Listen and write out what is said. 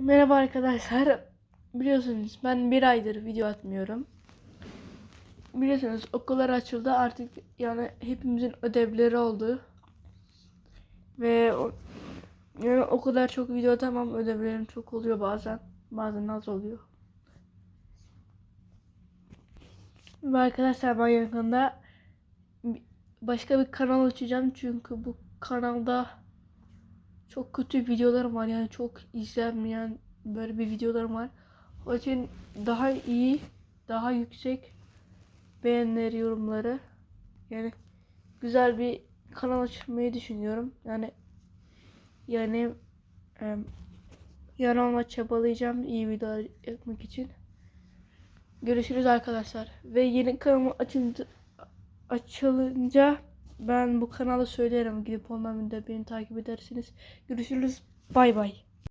Merhaba arkadaşlar. Biliyorsunuz ben bir aydır video atmıyorum. Biliyorsunuz okullar açıldı artık yani hepimizin ödevleri oldu. Ve yani o kadar çok video atamam ödevlerim çok oluyor bazen. Bazen az oluyor. Ve arkadaşlar ben yakında başka bir kanal açacağım çünkü bu kanalda çok kötü videolarım var yani çok izlenmeyen böyle bir videolarım var. O için daha iyi, daha yüksek beğenileri, yorumları yani güzel bir kanal açmayı düşünüyorum. Yani yani yarın olma çabalayacağım iyi videolar yapmak için. Görüşürüz arkadaşlar. Ve yeni kanalım açınca, açılınca ben bu kanala söylerim. Gidip ondan da beni takip edersiniz. Görüşürüz. Bay bay.